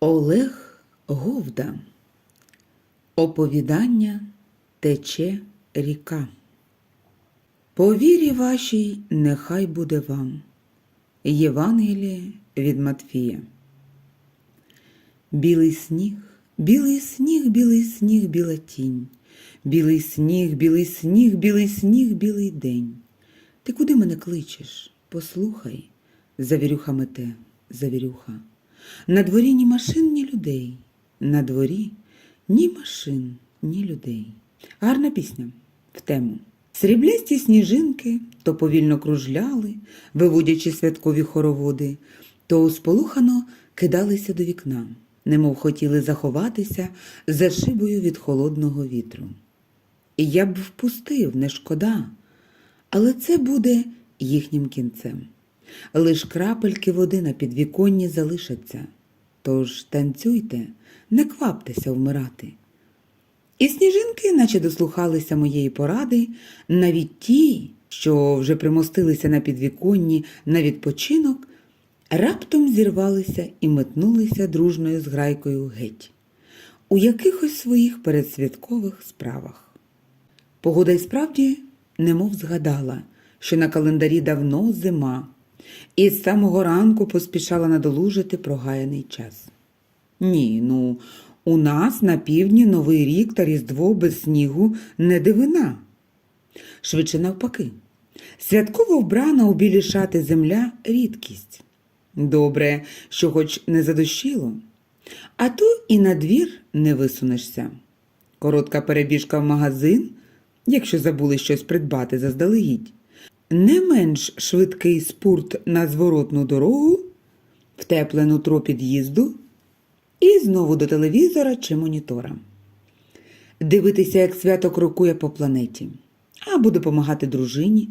Олег Говда. Оповідання тече ріка. По вірі вашій нехай буде вам. Євангеліє від Матфія. Білий сніг, білий сніг, білий сніг, біла тінь. Білий сніг, білий сніг, білий сніг, білий день. Ти куди мене кличеш? Послухай, завірюха мете, завірюха. На дворі ні машин, ні людей. На дворі ні машин, ні людей. Гарна пісня в тему. Сріблясті сніжинки то повільно кружляли, виводячи святкові хороводи, то сполухано кидалися до вікна, немов хотіли заховатися за шибою від холодного вітру. І я б впустив, не шкода, але це буде їхнім кінцем. Лиш крапельки води на підвіконні залишаться. Тож танцюйте, не кваптеся вмирати. І сніжинки, наче дослухалися моєї поради, навіть ті, що вже примостилися на підвіконні на відпочинок, раптом зірвалися і метнулися дружною зграйкою геть у якихось своїх передсвяткових справах. Погода й справді немов згадала, що на календарі давно зима, і з самого ранку поспішала надолужити прогаяний час. Ні, ну, у нас на півдні Новий рік та Різдво без снігу не дивина. Швидше навпаки. Святково вбрана у білі шати земля рідкість. Добре, що хоч не задощило, а то і на двір не висунешся. Коротка перебіжка в магазин, якщо забули щось придбати заздалегідь, не менш швидкий спурт на зворотну дорогу, в тепле нутро під'їзду і знову до телевізора чи монітора. Дивитися, як свято крокує по планеті, або допомагати дружині,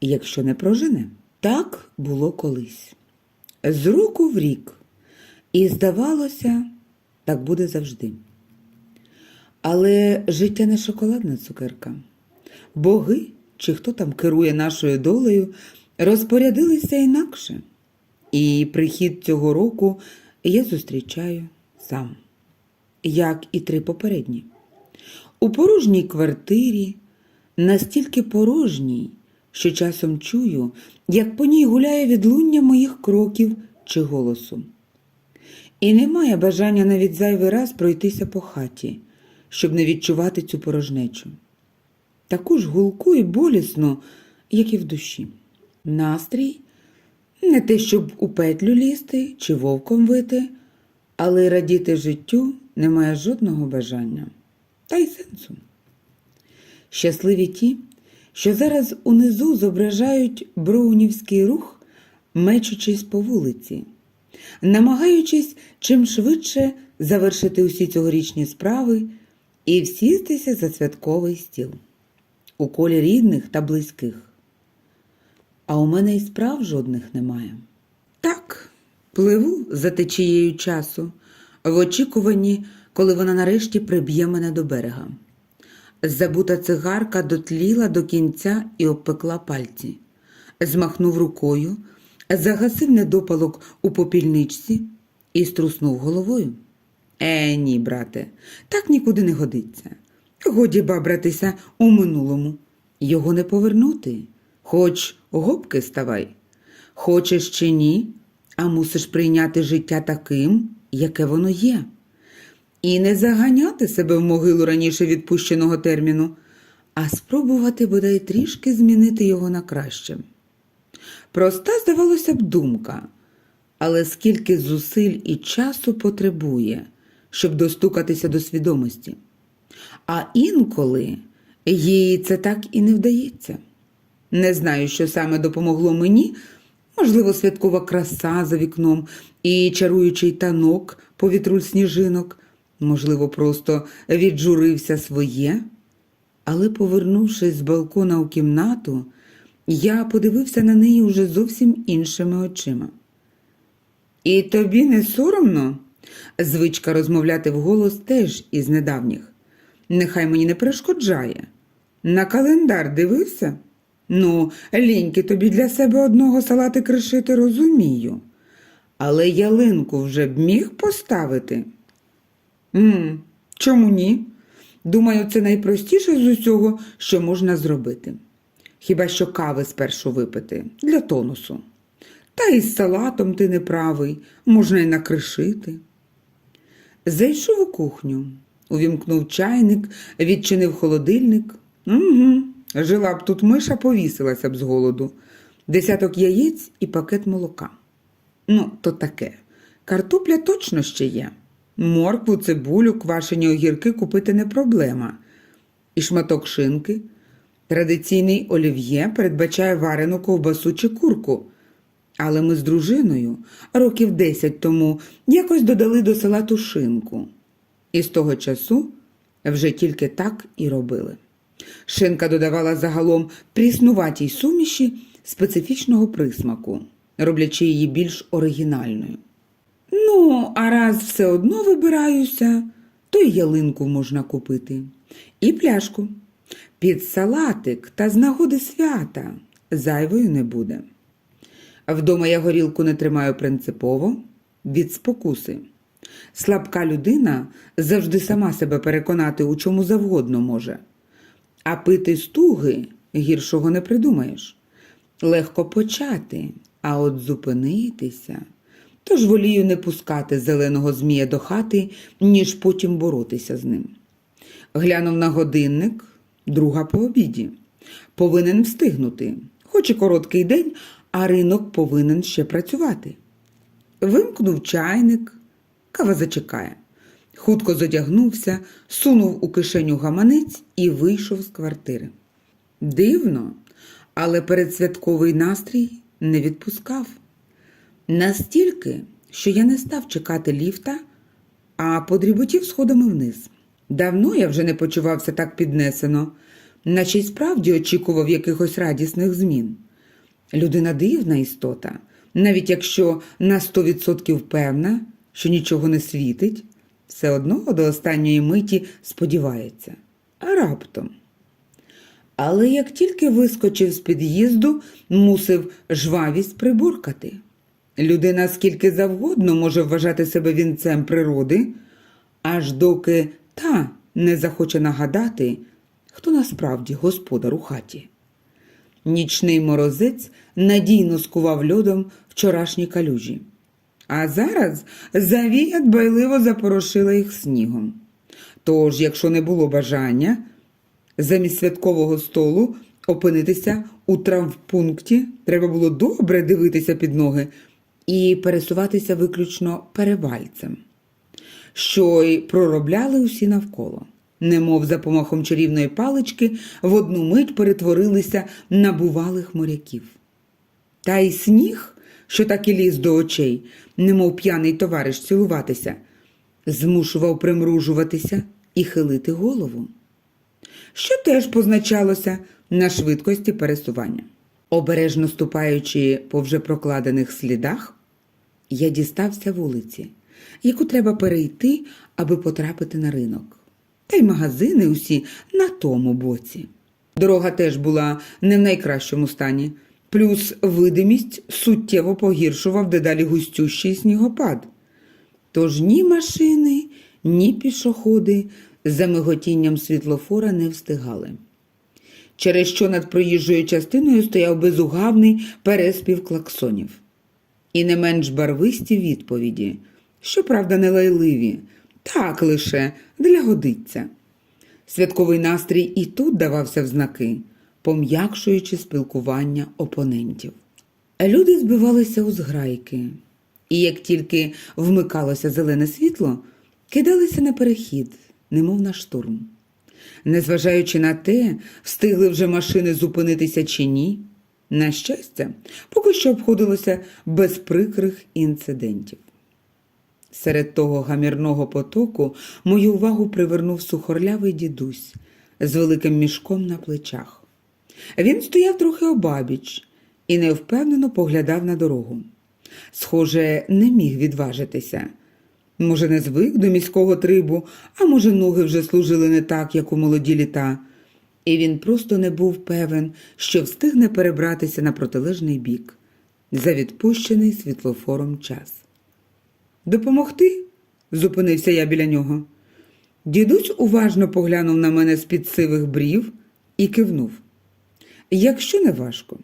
якщо не прожене. Так було колись. З року в рік. І здавалося, так буде завжди. Але життя не шоколадна цукерка. Боги, чи хто там керує нашою долею, розпорядилися інакше. І прихід цього року я зустрічаю сам, як і три попередні. У порожній квартирі, настільки порожній, що часом чую, як по ній гуляє відлуння моїх кроків чи голосу. І немає бажання навіть зайвий раз пройтися по хаті, щоб не відчувати цю порожнечу. Таку ж гулку і болісну, як і в душі. Настрій не те, щоб у петлю лізти чи вовком вити, але радіти життю немає жодного бажання, та й сенсу. Щасливі ті, що зараз унизу зображають броунівський рух, мечучись по вулиці, намагаючись чим швидше завершити усі цьогорічні справи і всістися за святковий стіл у колі рідних та близьких. А у мене і справ жодних немає. Так, пливу за течією часу, в очікуванні, коли вона нарешті приб'є мене до берега. Забута цигарка дотліла до кінця і обпекла пальці. Змахнув рукою, загасив недопалок у попільничці і струснув головою. Е, ні, брате, так нікуди не годиться. Годі бабратися у минулому. Його не повернути, хоч гопки ставай. Хочеш чи ні, а мусиш прийняти життя таким, яке воно є. І не заганяти себе в могилу раніше відпущеного терміну, а спробувати бодай трішки змінити його на краще. Проста, здавалося б, думка, але скільки зусиль і часу потребує, щоб достукатися до свідомості. А інколи їй це так і не вдається. Не знаю, що саме допомогло мені, можливо, святкова краса за вікном і чаруючий танок по вітру сніжинок, можливо, просто віджурився своє. Але, повернувшись з балкона у кімнату, я подивився на неї уже зовсім іншими очима. І тобі не соромно? Звичка розмовляти вголос теж із недавніх. Нехай мені не перешкоджає. На календар дивився? Ну, ліньки тобі для себе одного салати кришити розумію. Але ялинку вже б міг поставити? м чому ні? Думаю, це найпростіше з усього, що можна зробити. Хіба що кави спершу випити для тонусу. Та й з салатом ти не правий, можна й накришити. Зайшов у кухню, увімкнув чайник, відчинив холодильник. Угу. Жила б тут миша, повісилася б з голоду. Десяток яєць і пакет молока. Ну, то таке. Картопля точно ще є. Моркву, цибулю, квашені огірки купити не проблема. І шматок шинки. Традиційний олів'є передбачає варену ковбасу чи курку. Але ми з дружиною років десять тому якось додали до салату шинку. І з того часу вже тільки так і робили. Шинка додавала загалом пріснуватій суміші специфічного присмаку, роблячи її більш оригінальною. Ну, а раз все одно вибираюся, то й ялинку можна купити. І пляшку. Під салатик та з нагоди свята зайвою не буде. Вдома я горілку не тримаю принципово від спокуси. Слабка людина завжди сама себе переконати у чому завгодно може. А пити стуги гіршого не придумаєш. Легко почати, а от зупинитися. Тож волію не пускати зеленого змія до хати, ніж потім боротися з ним. Глянув на годинник, друга по обіді. Повинен встигнути, хоч і короткий день, а ринок повинен ще працювати. Вимкнув чайник, кава зачекає. Хутко задягнувся, сунув у кишеню гаманець і вийшов з квартири. Дивно, але передсвятковий настрій не відпускав. Настільки, що я не став чекати ліфта, а подріботів сходами вниз. Давно я вже не почувався так піднесено, наче й справді очікував якихось радісних змін. Людина дивна істота, навіть якщо на 100% певна, що нічого не світить, все одно до останньої миті сподівається. А раптом. Але як тільки вискочив з під'їзду, мусив жвавість приборкати. Людина скільки завгодно може вважати себе вінцем природи, аж доки та не захоче нагадати, хто насправді господар у хаті. Нічний морозець надійно скував льодом вчорашні калюжі, а зараз завія дбайливо запорошила їх снігом. Тож, якщо не було бажання, замість святкового столу опинитися у травмпункті, треба було добре дивитися під ноги і пересуватися виключно перевальцем, що й проробляли усі навколо. Немов за помахом чарівної палички, в одну мить перетворилися на бувалих моряків. Та й сніг, що так і ліз до очей, немов п'яний товариш цілуватися, змушував примружуватися і хилити голову, що теж позначалося на швидкості пересування. Обережно ступаючи по вже прокладених слідах, я дістався вулиці, яку треба перейти, аби потрапити на ринок. Та й магазини усі на тому боці. Дорога теж була не в найкращому стані, плюс видимість суттєво погіршував дедалі густющий снігопад. Тож ні машини, ні пішоходи за миготінням світлофора не встигали. Через що над проїжджою частиною стояв безугавний переспів клаксонів. І не менш барвисті відповіді, щоправда, не лайливі, так лише для годиться. Святковий настрій і тут давався в знаки, пом'якшуючи спілкування опонентів. Люди збивалися у зграйки, і як тільки вмикалося зелене світло, кидалися на перехід, немов на штурм. Незважаючи на те, встигли вже машини зупинитися чи ні, на щастя, поки що обходилося без прикрих інцидентів. Серед того гамірного потоку мою увагу привернув сухорлявий дідусь з великим мішком на плечах. Він стояв трохи обабіч і невпевнено поглядав на дорогу. Схоже, не міг відважитися. Може, не звик до міського трибу, а може, ноги вже служили не так, як у молоді літа, і він просто не був певен, що встигне перебратися на протилежний бік за відпущений світлофором час. Допомогти? зупинився я біля нього. Дідусь уважно поглянув на мене з-під сивих брів і кивнув. Якщо не важко.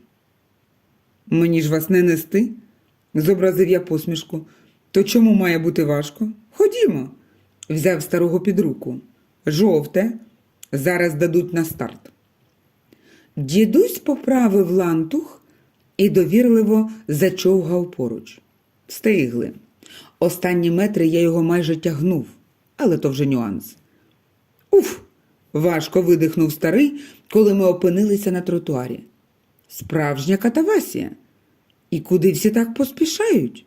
Мені ж вас не нести, зобразив я посмішку. То чому має бути важко? Ходімо. Взяв старого під руку. Жовте, зараз дадуть на старт. Дідусь поправив лантух і довірливо зачовгав поруч. Встигли. Останні метри я його майже тягнув, але то вже нюанс. Уф! важко видихнув старий, коли ми опинилися на тротуарі. Справжня катавасія. І куди всі так поспішають?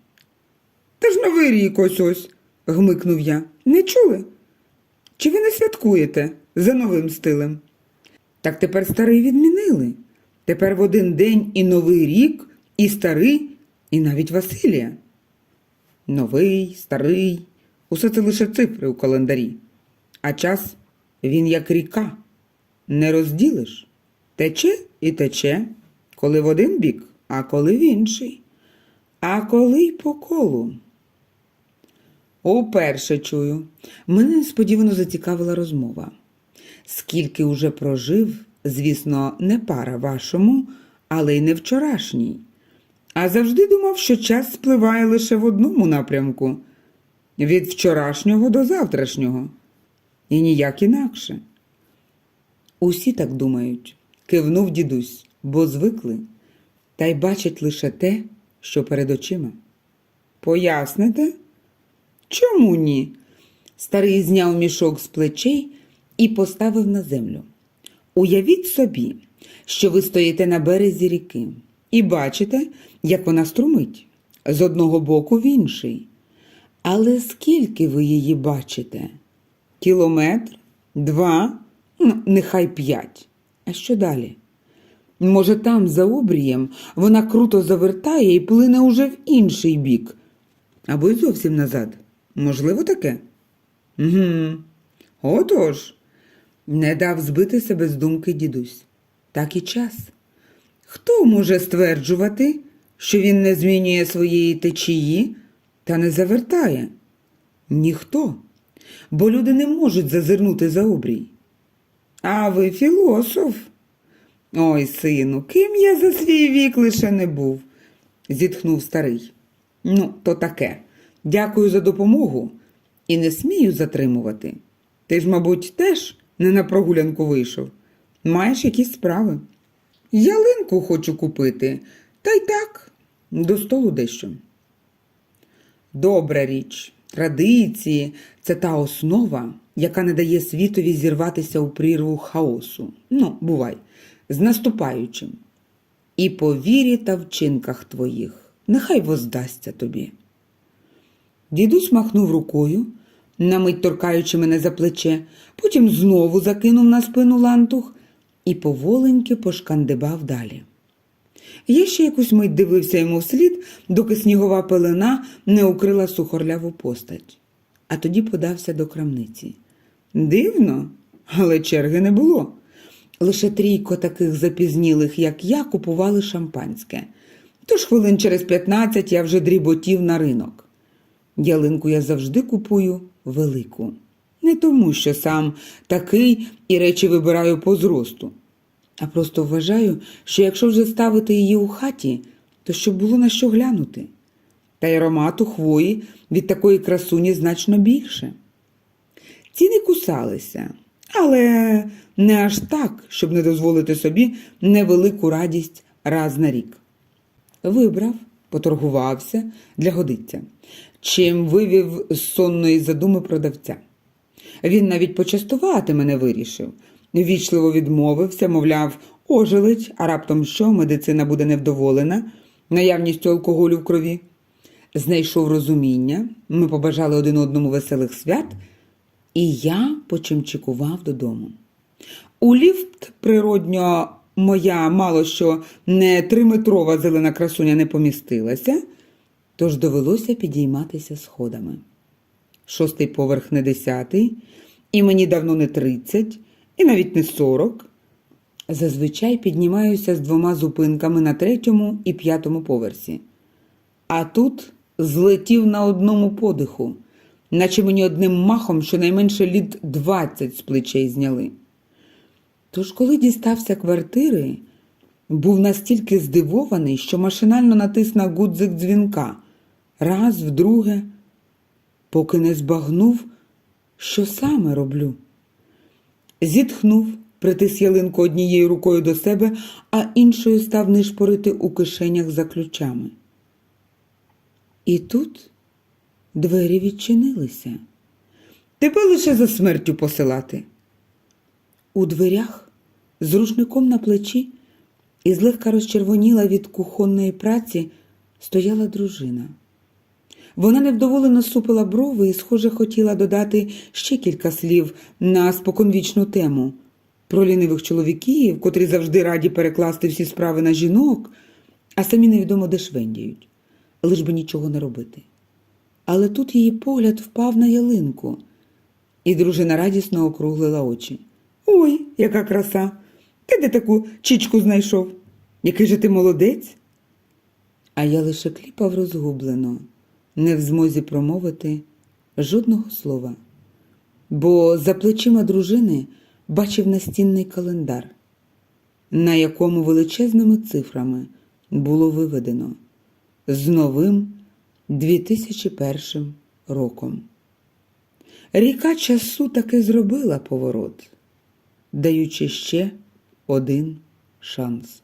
Та ж новий рік ось ось, гмикнув я. Не чули? Чи ви не святкуєте за новим стилем? Так тепер старий відмінили. Тепер в один день і Новий рік, і старий, і навіть Василія. Новий, старий, усе це лише цифри у календарі. А час він як ріка. Не розділиш. Тече і тече, коли в один бік, а коли в інший. А коли й по колу. Уперше чую. Мене несподівано зацікавила розмова. Скільки уже прожив, звісно, не пара вашому, але й не вчорашній. А завжди думав, що час спливає лише в одному напрямку від вчорашнього до завтрашнього. І ніяк інакше. Усі так думають, кивнув дідусь, бо звикли, та й бачать лише те, що перед очима. Поясните? Чому ні? Старий зняв мішок з плечей і поставив на землю. Уявіть собі, що ви стоїте на березі ріки і бачите, як вона струмить з одного боку в інший. Але скільки ви її бачите? Кілометр? Два? Нехай п'ять. А що далі? Може, там, за обрієм, вона круто завертає і плине уже в інший бік. Або й зовсім назад. Можливо таке? Угу. Отож, не дав збити себе з думки дідусь. Так і час. Хто може стверджувати, що він не змінює своєї течії та не завертає? Ніхто. Бо люди не можуть зазирнути за обрій. А ви філософ. Ой, сину, ким я за свій вік лише не був, зітхнув старий. Ну, то таке. Дякую за допомогу і не смію затримувати. Ти ж, мабуть, теж не на прогулянку вийшов. Маєш якісь справи. Ялинку хочу купити, та й так, до столу дещо. Добра річ. Традиції це та основа, яка не дає світові зірватися у прірву хаосу. Ну, бувай, з наступаючим. І по вірі та вчинках твоїх нехай воздасться тобі. Дідусь махнув рукою, на мить торкаючи мене за плече, потім знову закинув на спину лантух і поволеньки пошкандибав далі. Я ще якусь мить дивився йому вслід, доки снігова пелена не укрила сухорляву постать, а тоді подався до крамниці. Дивно, але черги не було. Лише трійко таких запізнілих, як я, купували шампанське. Тож хвилин через 15 я вже дріботів на ринок. Ялинку я завжди купую велику. Не тому, що сам такий і речі вибираю по зросту, а просто вважаю, що якщо вже ставити її у хаті, то щоб було на що глянути. Та й аромату хвої від такої красуні значно більше. Ціни кусалися, але не аж так, щоб не дозволити собі невелику радість раз на рік. Вибрав, поторгувався для годиться, чим вивів з сонної задуми продавця. Він навіть почастувати мене вирішив. Ввічливо відмовився, мовляв, ожеледь, а раптом що медицина буде невдоволена наявністю алкоголю в крові. Знайшов розуміння, ми побажали один одному веселих свят, і я почимчикував додому. У ліфт природньо моя мало що не триметрова зелена красуня не помістилася, тож довелося підійматися сходами. Шостий поверх не десятий, і мені давно не тридцять, і навіть не сорок. Зазвичай піднімаюся з двома зупинками на третьому і п'ятому поверсі. А тут злетів на одному подиху, наче мені одним махом щонайменше літ двадцять з плечей зняли. Тож, коли дістався квартири, був настільки здивований, що машинально натис на гудзик дзвінка раз, вдруге, поки не збагнув, що саме роблю. Зітхнув, притис ялинку однією рукою до себе, а іншою став нишпорити у кишенях за ключами. І тут двері відчинилися. Тебе лише за смертю посилати. У дверях, з рушником на плечі і злегка розчервоніла від кухонної праці, стояла дружина. Вона невдоволено супила брови і, схоже, хотіла додати ще кілька слів на споконвічну тему про лінивих чоловіків, котрі завжди раді перекласти всі справи на жінок, а самі невідомо де швендяють, лиш би нічого не робити. Але тут її погляд впав на ялинку, і дружина радісно округлила очі. Ой, яка краса! Ти де таку чічку знайшов? Який же ти молодець? А я лише кліпав розгублено, не в змозі промовити жодного слова, бо за плечима дружини бачив настінний календар, на якому величезними цифрами було виведено з новим 2001 роком. Ріка часу таки зробила поворот, даючи ще один шанс.